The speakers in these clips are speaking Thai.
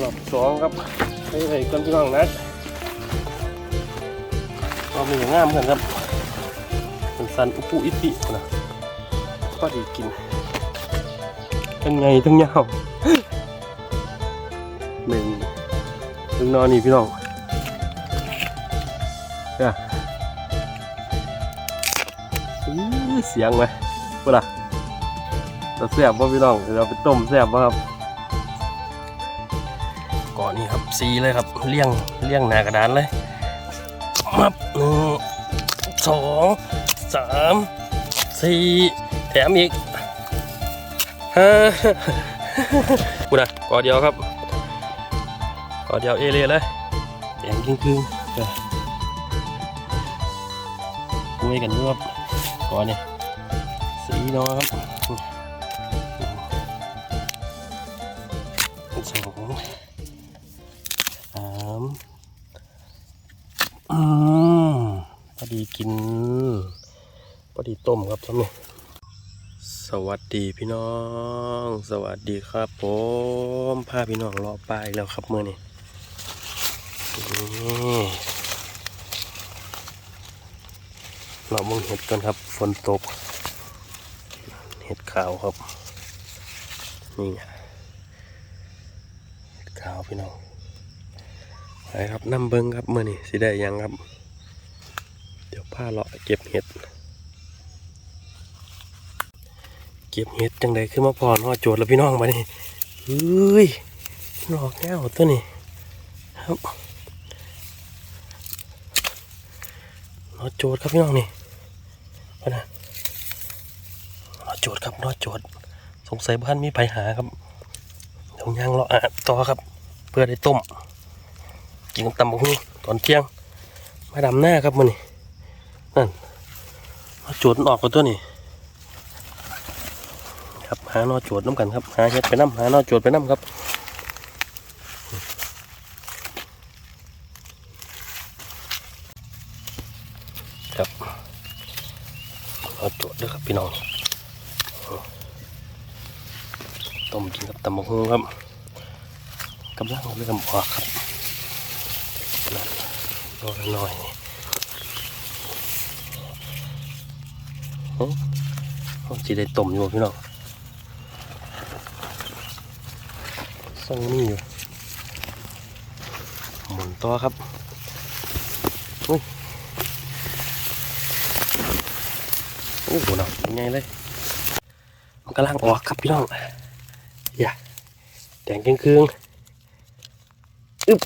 รอบสองครับไปไหนกันพี่น้องนะรอบนี้งามกันครับเป็นสันอุปุอิปินะก็ดีกินทั้งไงทั้งยาวหนึ่งถึงนอนนี่พี่น้องเนี่ยอื้อเสียงไหมเวลาจะแซ่บป่ะพี่น้องเดี๋ยวเราไปต้มแซ่บป่ะครับ สีเลยครับเลี่ยงเลี่ยงหนากระดานเลยมับหนึ่งสองสามสี่แถมอีกห้ากูนะกอเดียวครับกอเดียวเอเลีเลยแดงครึ่งๆเออคุยกันด้วยครับกอนนี่ยสีน้อยครับ อืมพอดีกินพอดีต้มครับท่านนี่สวัสดีพี่น้อง สวัสดีครับผมพาพี่น้องรอปลาอีกแล้วครับเมื่อนี้นี่เรามองเห็ดกันครับ ฝนตก เห็ดขาวครับ นี่เห็ดขาวพี่น้อง ไปครับน้ำเบิงครับเมื่อนี่สิได้ยังครับ เดี๋ยวผ้าเลาะเก็บเห็ด เก็บเห็ดจังใดขึ้นมาพอนห่อโจทย์แล้วพี่น้องมานี่เฮ้ยหลอกแก้วตัวนี้ครับรอโจทย์ครับพี่น้องนี่มานะรอโจทย์ครับรอโจทย์สงสัยบ้านมีปัญหาครับเดี๋ยวยางเลาะอะต่อครับ เพื่อได้ต้ม กินกับตำบักหุ่งตอนเที่ยง มาดำหน้าครับมันนี่นั่นเอาโจดนออกกับตัวนี่ครับหานอโจดน้ำกันครับหาเฮ็ดไปน้ำหานอโจดไปน้ำครับครับเอาโจดด้วยครับพี่น้องต้มกินกับตำบักหุ่งครับกำลังเริ่มออกครับ น้อยน้อยโอ้จีได้ต้มอยู่พี่น้องส่งนี่อยู่ หมุนต่อครับอุ้ยโอ้โหหนักยังไงเลยมันกำลังออกครับพี่น้องอย่าแดงเครื่องอึ๊บ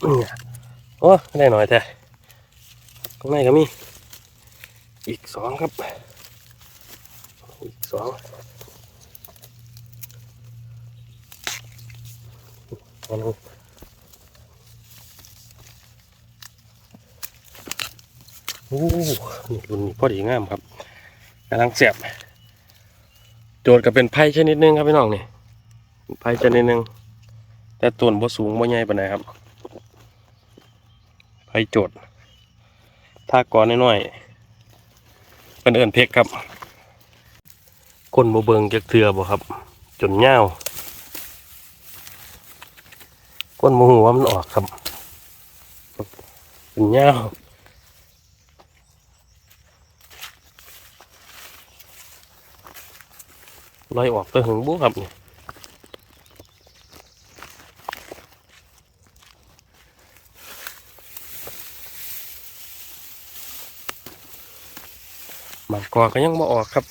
เนี่ยโอ้ได้หน่อยแต่ข้างในก็มี อีกสองครับ อีกสองเอาลงโอ้นี่รุ่นนี้พอดีงามครับกำลังเสียบ โจทย์ก็เป็นไพ่ชนิดหนึงครับพี่น้องนี่ไพ่ชนิดหนึงแต่ต้นบ่สูงบ่ใหญ่ปานใดครับ ไผ่โจดถ้าก่อนน้อยๆเป็นเอินเพกครับ คนบ่เบิงจักเทือบ่ครับ จนเงาวคนโมโหว่ามันออกครับเป็นเงาลอยออกตัวหึงบุครับเนี่บ กอก็ยังมาออกครับ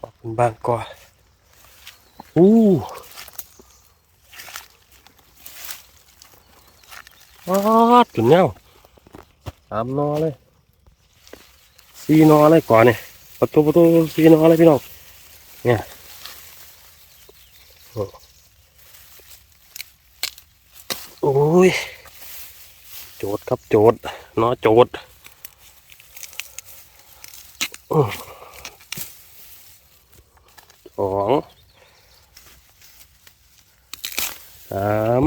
ออกเป็นบางกออู้ว้าดจุนเงาสามนอเลยสี่นอเลยก่อนเนี่ยประตูประตูสี่นอเลยพี่น้องเนี่ยโอ้ยโจดครับโจดนอโจด สองสาม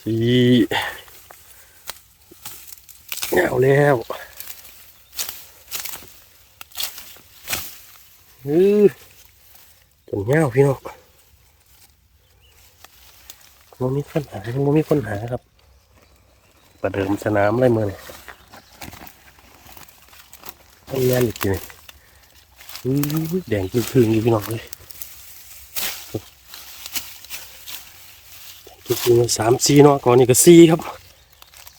สี่เอาแล้วฮือจนเงาพี่น้องมันมีคนหามันมีคนหาครับ ประเดิมสนามไรเมื่อนี่ ต้องแย่นอีกทีนึงอื้อแดงจึงๆอยู่พี่น้องเลยแดงจึงๆสามสี่เนาะก่อนนี้ก็สี่ครับ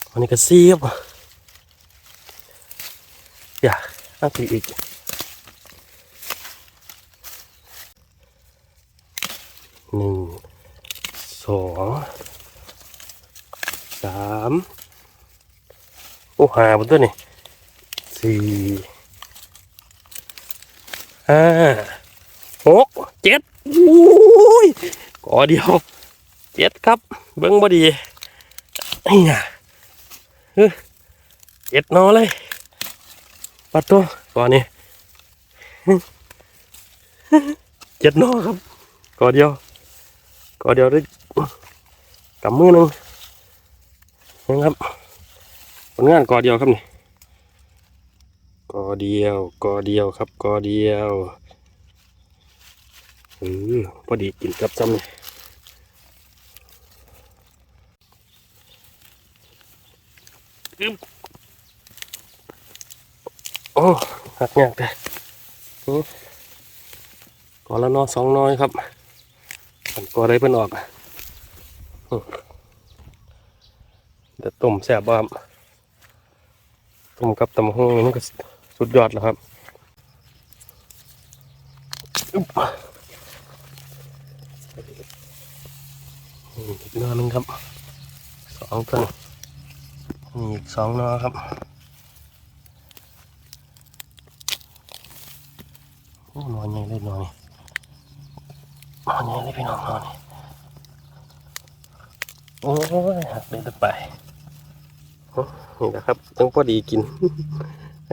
ก่อนนี้ก็สี่ครับอย่าตั้งตีอีกหนึ่งสองสามโอ้หาบนตัวนี่สี่ ห้าหกเจ็ดอุ้ยก่อเดียวเจ็ดครับ เบิ้งบ่ดีเนี่ยเฮ้ยเจ็ดนอเลยปัดตัวก่อนนี่เจ็ดนอครับก่อเดียวก่อเดียวได้กำมือหนึงนะครับผลงานก่อเดียวครับนี่ ก่อเดียวก่อเดียวครับก่อเดียวอือพอดีกินกับซ้ำนี่อึ๊บโอ้หักยากแต่อื้อก่อละนอสองน้อยครับมันก่อได้เพิ่นออกอะอื้อเดี๋ยวต้มแซ่บบ้ามต้มกับตำหงนี่มันก็ สุดยอดแล้วครับอีกนอหนึงครับสองตัวนี่อีกสองน้อครับโอ้นอนใหญ่เลยนอนนี่นอนใหญ่เลยพี่น้องนอนนี่โอ้ยหักเลยตะไปนี่นะครับต้องพอดีกิน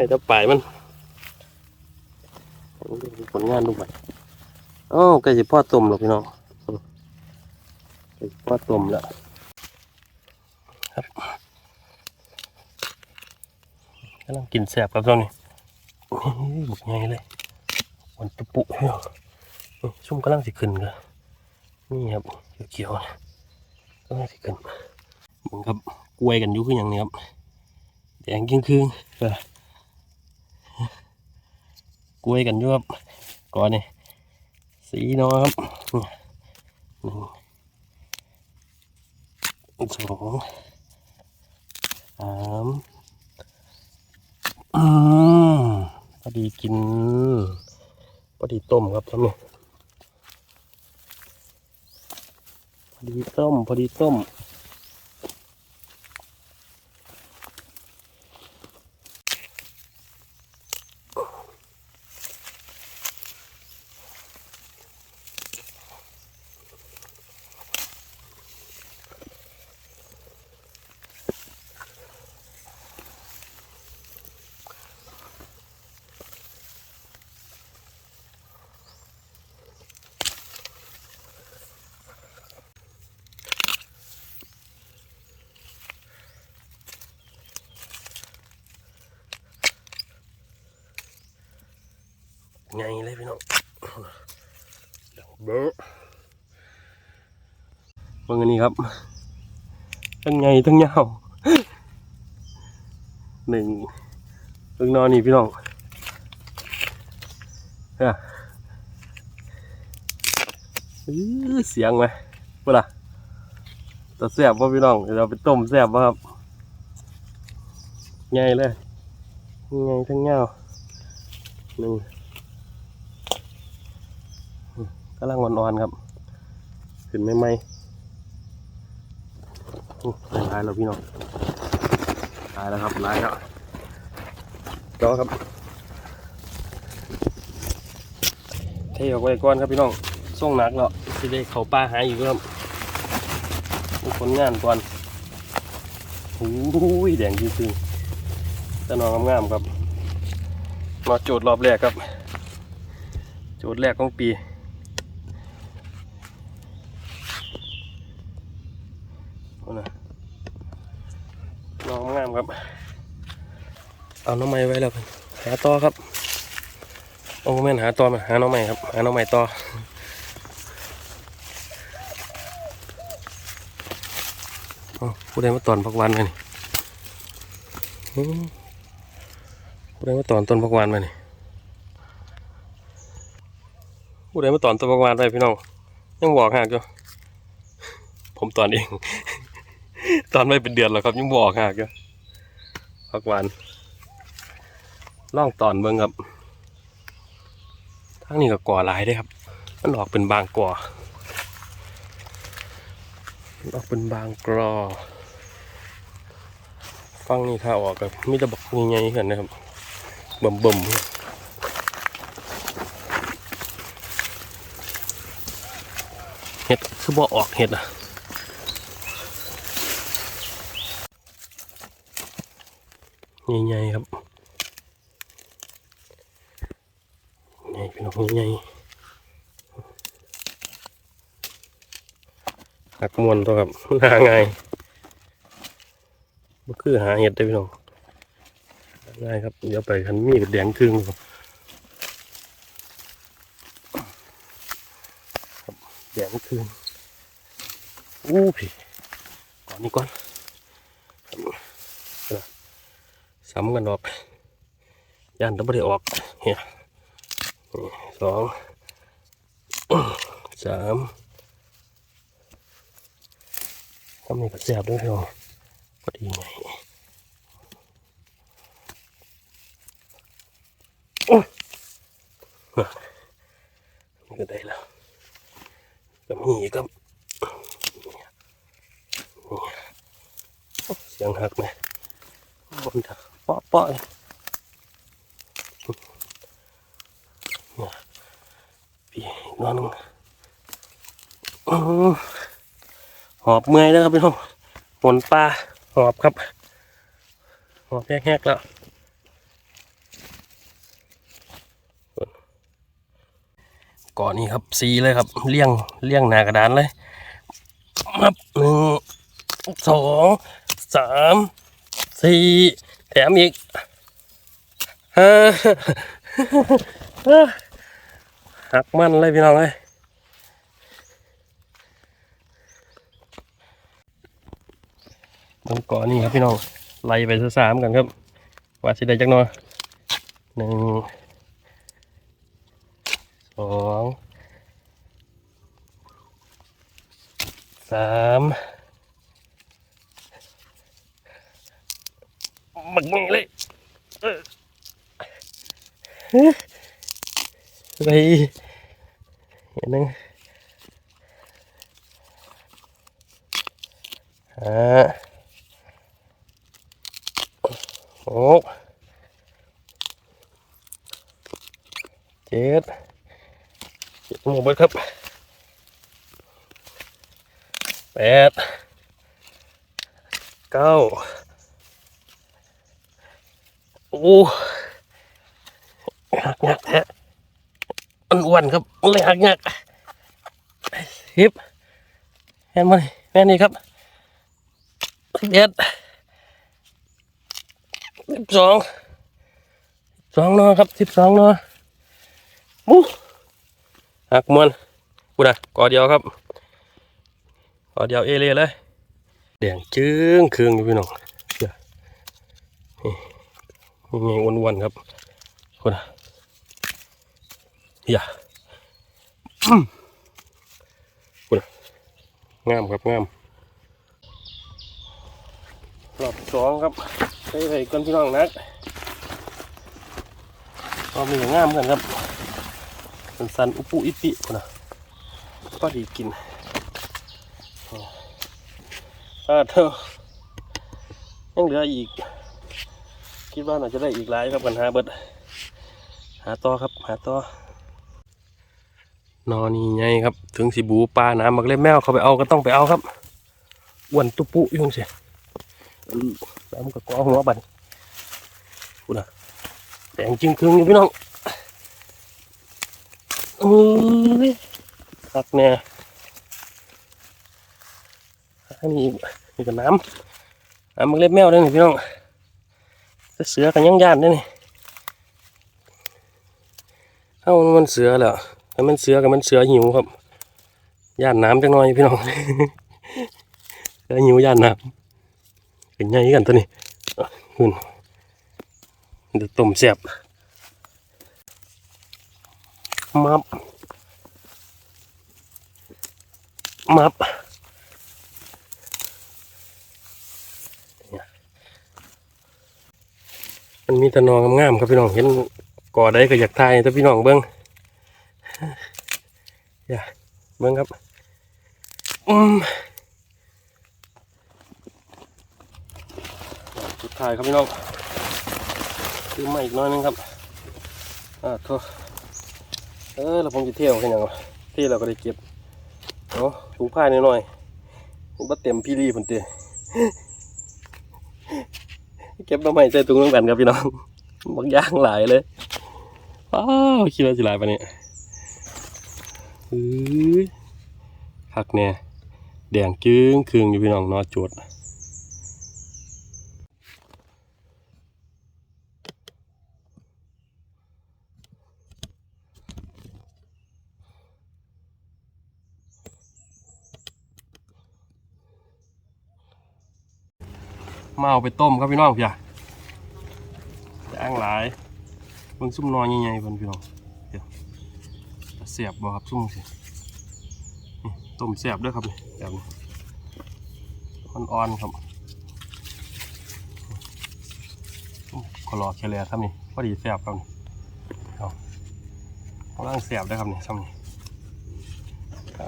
ให้ตะไปมันผลงานดูไปโอ้ใกล้จะพ่อต้มแล้วพี่น้องใกล้จะพ่อต้มแล้วครับกำลังกินแสบครับตอนนี้นี่บุกใหญ่เลยมันตุปุเนาะนี่ชุ่มกำลังสิขึ้นกันนี่ครับเขียวๆกำลังสิขึ้นมึงครับกล้วยกันอยู่คืออย่างนี้ครับแดงกิ้งคืงเออ กล้วยกันอยู่ครับก่อนนี่สีเนอครับหนึ่งสองสามอืมพอดีกินพอดีต้มครับท่านนี่พอดีต้มพอดีต้ม ไงเลยพี่น้องเบอเบิ่งอันนี้ครับทั้งไงทั้งยาวหนึ่งเบิ่งนอนนี่พี่น้องเฮ้ยเสียงไหมเวลาตัวแซ่บป่ะพี่น้อง เราไปต้มแซ่บป่ะครับไงเลยไงทั้งยาวหนึ่ง กำลังอ่อนๆครับขึ้นไม่ไหมโอ้ตายแล้วพี่น้องตายแล้วครับตายแล้วจอครับเทออกไปก่อนครับพี่น้องส่งหนักแล้วที่ได้เขาป้าหาอยู่ครับมีผลงานก่อนโอ้ยแดงจริงๆแต่นองงามๆครับมาโจทย์รอบแรกครับ โจทย์แรกของปี เอาน้องไม้ไว้แล้วกันหาต่อครับโอ้แม่นหาต่อมาหาน้องไม้ครับ หาน้องไม้ต่อผู้ใดมาตอนพักวันมานี่ผู้ใดมาตอนต้นพักวันมานี่ผู้ใดมาตอนต้นพักวันได้พี่น้องยังบอกหากอยู่ผมตอนเอง ตอนไม่เป็นเดือนแล้วครับยังบอกหากอยู่พักวัน ล่องตอนเบิ่งครับทั้งนี้ก็ก่อหลายได้ครับ มันออกเป็นบางก่อออกเป็นบางกรอฟังนี่ถ้าออกกับมีต่บักใหญ่ๆกันนะครับบ่มบ่มเห็ดคือบ่ออกเห็ดอะใหญ่ๆครับใหญ่เป็นข องใหญ่หักมวนตัวครับหาไงายมันคือหาเห็ดได้พี่น้องง่ายครับ เดี๋ยวไปคันมีดแดงครึ่งครับแดงครึ่งอู้พี่ก่อนนี้ก่อนซ้ำกันออกย่านต้องไม่ได้ออกเฮียนี่ สองสามทำนี่ก็แซ่บด้วยพี่น้องพอดีไงโอ้ยนี่ก็ได้แล้วก็มีอีกครับนี่โอ้เสียงหักไหมบนถักเปาะเปาะเลยเนี่ยพี่อีก นอนหนึงอื้อหือบเมื่อยแล้วครับพี่น้องฝนปลาหอบครับ หอบแหกๆแล้วก่อนนี้ครับสีเลยครับเลี่ยงเลี่ยงหนากระดานเลยมับหนึ่งสองสามสี่แถมอีกห้า หักมันเลยพี่น้องเลยตรงเกาะนี่ครับพี่น้องไล่ไปซะสามกันครับว่าสิได้จักหน่อยหนึ่งสองสามบักนี่เลยเออ ไปเห็นหนึ่งห้าหกเจ็ดเจ็ดหมดเบิดครับแปดเก้าโอ้หักยักแท้มัน อ้วนครับเลยหักยักสิบแม่นมานี่แม่นี่ครับสิบเอ็ดสิบสองสองเนาะครับสิบสองเนาะมูหักมวนกูนะกอเดียวครับกอเดียวเอเล่เลยแดงจึ้งเครื่องอยู่พี่น้องเดี๋ยวนี่นี่ไงวนๆครับกูนะ อย่าอื้มกูนะงามครับงามรอบสองครับไปไปก่อนพี่น้องนักก็มีอย่างงามกันครับสันสันอุปุอิปิคนนะก็ดีกินอาเธอยังเหลืออีก คิดว่าน่าจะได้อีกหลายครับกันหาเบิด หาต่อครับ หาต่อ นอนี่ไงครับ ถึงสิบูปลาน้ำมักเล่แมวเขาไปเอาก็ต้องไปเอาครับอ้วนตุปุยุ่งเสียแล้วมันก็กอหัวบันกูนะแต่งจริงครึ่งอยู่พี่น้องอือตักแน่อันนี้นี่ก็น้ำน้ำมันเล็บแมวเลยนี่พี่น้องเสือกันยังยานเลยนี่เอ้ามันเสือแหละ ถ้ามันเสือกับมันเสือหิวครับ ย่านน้ำจังน่อยพี่น้องแล้วหิวย่านน้ำเป็นไงกันตัวนี้ขึ้นเดี๋ยวต้มแซ่บมับมับมันมีแตะนองงามครับพี่น้องเห็นก่อได้ก็อยากทายแต่พี่น้องเบิ้ง อย่าเบิ้งครับอืมสุดท้ายครับพี่น้องซื้อมาอีกน้อยนึงครับอ่าโทษเออเราผมจะเที่ยวแค่ยังเที่ยวเราก็ได้เก็บเอาะถุงผ้าหน่อยๆมันบ่เต็มพี่รีผนเตะเก็บน้ำใหม่ใส่ถุงน้ำกันครับพี่น้องบางอย่างหลายเลยอ้าวคิดว่าจะหลายปะเนี่ย เฮ้ยคักเนี่ยแดงจึ้งคืองอยู่พี่น้องนอโจดมาเอาไปต้มครับพี่น้องพี่อะย่างหลายเบิ่งซุ่มนอนใหญ่ๆเพิ่นพี่น้อง สียบบ่ครับซุ่มสิต้มแซ่บด้วยครับนี่แบบนี้อ่อนๆครับขอรอแค่เลยครับนี่พอดีแซ่บครับนี่เอากำลังแซ่บด้วยครับนี่ซ้ำนี่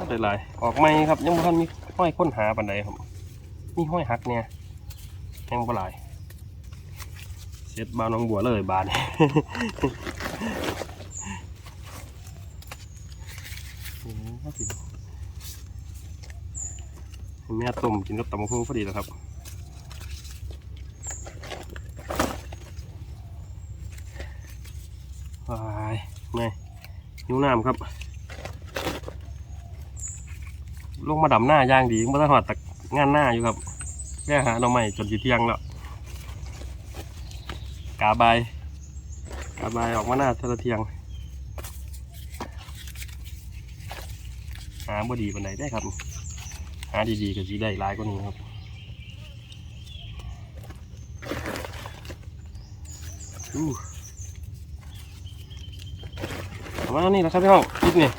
ได้หลายออกไหมครับยังไม่ทันมีห้อยค้นหาปันใดครับมีห้อยหักเนี่ยยังบ่หลายเช็ดบาวน้องบัวเลยบานนี่ โอ้โหครับพี่ แม่ต้มกินกับตำมะพร้าวพอดีแล้วครับวายไม่หิวน้ำครับ ลงมาดำหน้าย่างดีมาตหอดตักงานหน้าอยู่ครับแม่หาหน่อใหม่จนสิเที่ยงแล้ว กาบายกาบายออกมาหน้าเทะเทียง หาบ่ดีปันใดได้ครับ หาดีๆก็สิได้หลายกว่านี้ครับอู้ประมาณนี้แหละครับพี่น้องคลิปนี่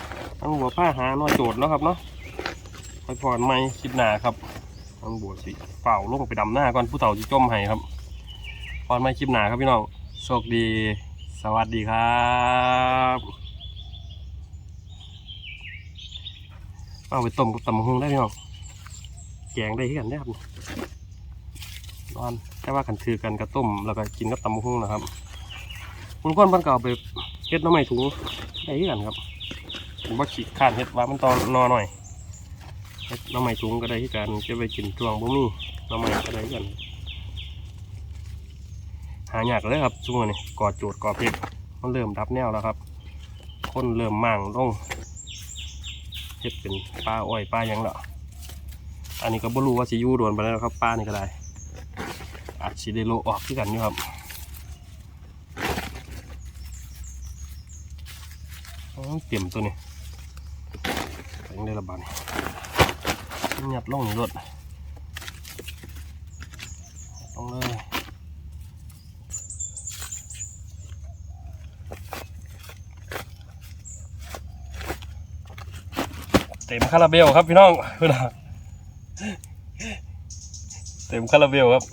อังบัวผ้าหาหน่อยโจทย์เนาะครับเนาะไปพรไม่คลิปหนาครับอังบัวสิเป่าลงไปดำหน้าก่อนผู้เต่าจิจมให้ครับพรไม่คลิปหนาครับพี่น้องโชคดี สวัสดีครับเอาไปต้มกับตำมะฮุงได้พี่น้อง แกงได้ที่กันได้ครับนอนแค่ว่ากันถือกันกระต้มแล้วก็กินกับตำบักหุ่งนะครับคุณก้อนบ้านเก่าไปเฮ็ดน้ำใหม่ถุงได้ที่กันครับผมว่าขี้ขานเฮ็ดว่ามันตอนนอหน่อยเฮ็ดน้ำใหม่ถุงก็ได้ที่กันจะไปกินช่วงบ่มีน้ำใหม่ก็ได้ที่กันหายากเลยครับช่วงนี้กอดโจดกอดเพชรมันเริ่มดับแนวแล้วครับ คนเริ่มมั่งลงเฮ็ดเป็นปลาอ้อยปลายังแล้ว อันนี้ก็บ่รู้ว่าสิยู่โดนไปแล้วครับป้านี่ก็ได้อาจสิได้โลออกคือกันอยู่ครับอ๋อเตรียมตัวนี้ไปยังได้ระบาดนี่ยัดลงนี่รถลงเลยเต็มคาราเบลครับพี่น้องพื่อน เต็มคาราเบลครับ